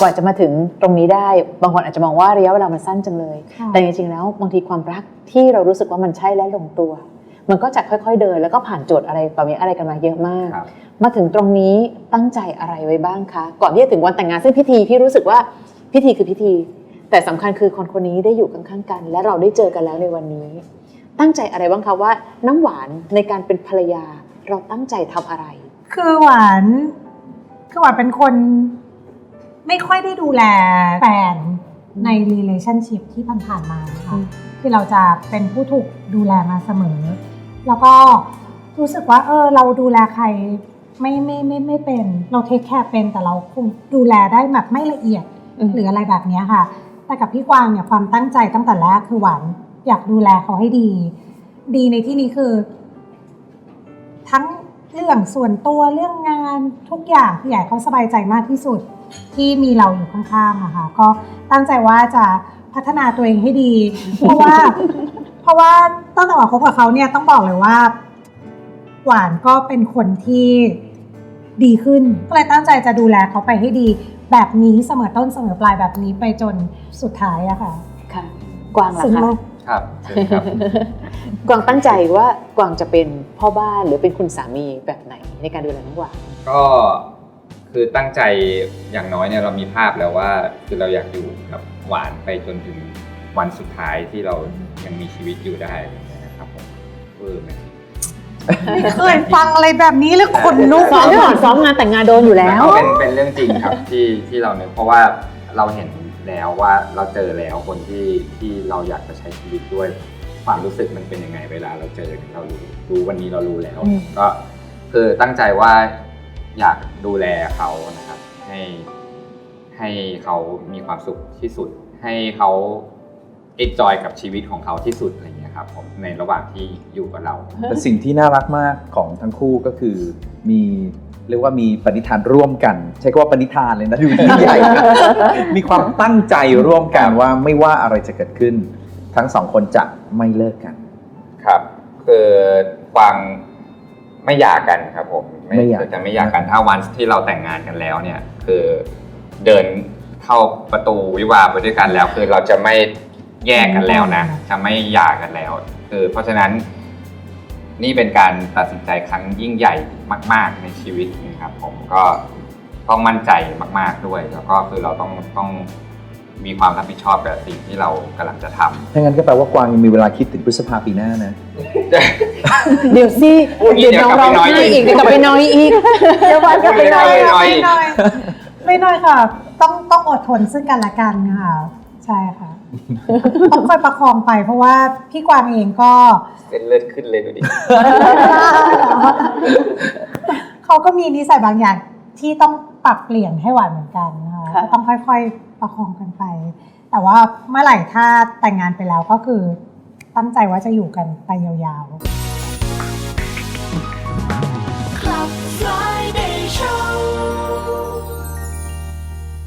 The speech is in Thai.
กว่าจะมาถึงตรงนี้ได้ บางคนอาจจะมองว่าระยะเวลามันสั้นจังเลยค่ะแต่จริงๆแล้วบางทีความรักที่เรารู้สึกว่ามันใช่และลงตัว มันก็จะค่อยๆเดิน แล้วก็ผ่านโจทย์อะไรต่อมีอะไรกันมาเยอะมากครับมาถึงตรงนี้ตั้งใจอะไรไว้บ้างคะก่อนที่จะถึงวันแต่งงานซึ่งพิธีพี่รู้สึกว่าพิธีคือพิธี แต่สำคัญคือคนคนนี้ได้อยู่ข้างๆกัน และเราได้เจอกันแล้วในวันนี้ ตั้งใจอะไรบ้างคะว่าน้ำหวานในการเป็นภรรยาเราตั้งใจทำอะไร คือหวานคือหวานเป็นคน ไม่ค่อยได้ดูแลแฟนใน relationship ที่ผ่านๆมานะคะอืมคือเราจะเป็นผู้ถูกดูแลมาเสมอ แล้วก็รู้สึกว่าเออเราดูแลใครไม่ไม่ไม่ไม่เป็นเราเทคแคร์เป็นแต่เราคงดูแลได้แบบไม่ละเอียดหรืออะไรแบบเนี้ยค่ะ แต่กับพี่กวางเนี่ยความตั้งใจตั้งแต่แรกคือหวานอยากดูแลเขาให้ดี ดีในที่นี้คือ ทั้ง เรื่องส่วนตัวเรื่องงานทุกอย่างคืออยากให้เขาสบายใจมากที่สุดที่มีเราอยู่ข้างๆอะค่ะก็ตั้งใจว่าจะพัฒนาตัวเองให้ดี เพราะว่า เพราะว่าตั้งแต่หวานคบกับเขาเนี่ยต้องบอกเลยว่า หวานก็เป็นคนที่ดีขึ้น ก็เลยตั้งใจจะดูแลเขาไปให้ดี แบบนี้เสมอต้นเสมอปลายแบบนี้ไปจนสุดท้ายอะค่ะ ค่ะ กวางล่ะซึ้งคะ มาก ครับเชิญครับ กวางตั้งใจว่ากวางจะเป็นพ่อบ้านหรือเป็นคุณสามีแบบไหนในการดูแลน้องหวานก็คือตั้งใจอย่างน้อยเนี่ยเรามีภาพแล้วว่าคือเราอยากอยู่กับหวานไปจนถึงวันสุดท้ายที่เรายังมีชีวิตอยู่ได้นะครับผมเออไหมไม่เคยฟังอะไรแบบนี้เลยขนลุกซ้อมก่อนซ้อมงานแต่งงานโดนอยู่แล้วก็เป็นเป็นเรื่องจริงครับที่ที่เราเนี่ยเพราะว่าเราเห็น แล้วว่าเราเจอแล้วคนที่ที่เราอยากจะใช้ชีวิตด้วย ความรู้สึกมันเป็นยังไงเวลาเราเจอเรารู้รู้วันนี้เรารู้แล้ว อืม ก็คือตั้งใจว่าอยากดูแลเขานะครับ ให้ให้เขามีความสุขที่สุด ให้เขาเอนจอยกับชีวิตของเขาที่สุดอะไรอย่างเงี้ยครับผมในระหว่างที่อยู่กับเรา แต่สิ่งที่น่ารักมากของทั้งคู่ก็คือมี เรียกว่ามีปณิธานร่วมกัน ใช้คำว่าปณิธานเลยนะดูยิ่งใหญ่ มีความตั้งใจร่วมกันว่าไม่ว่าอะไรจะเกิดขึ้น ทั้งสองคนจะไม่เลิกกัน ครับคือฟังไม่หย่ากันครับผมไม่หย่าคือจะไม่หย่ากันถ้าวันที่เราแต่งงานกันแล้วเนี่ย คือเดินเข้าประตูวิวาห์ไปด้วยกันแล้ว คือเราจะไม่แยกกันแล้วนะจะไม่หย่ากันแล้ว คือเพราะฉะนั้น นี่เป็นการตัดสินใจครั้งยิ่งใหญ่มาก ๆ ในชีวิตนะครับผมก็ต้องมั่นใจมากๆด้วย แล้วก็คือเราต้องต้องมีความรับผิดชอบกับสิ่งที่เรากำลังจะทำถ้างั้นก็แปลว่ากวางยังมีเวลาคิดถึงพฤษภาปีหน้านะเดี๋ยวสิพูดอย่างนี้เดี๋ยวน้องร้องเดี๋ยวกลับไปน้อยไห้อีกอีกเดี๋ยวกลับไปน้อยอีก เดี๋ยววันก็ไปน้อยไม่น้อย ไม่น้อยไม่น้อยค่ะ ต้องต้องอดทนซึ่งกันและกันค่ะ ใช่ค่ะ ต้องคอยประคองไปเพราะว่าพี่กวางเองก็เส้นเลือดขึ้นเลยดูดิเขาก็มีนิสัยบางอย่างที่ต้องปรับเปลี่ยนให้หวานเหมือนกันนะคะค่ะก็ต้องค่อยๆประคองกันไป แต่ว่าเมื่อไหร่ถ้าแต่งงานไปแล้วก็คือตั้งใจว่าจะอยู่กันไปยาวๆ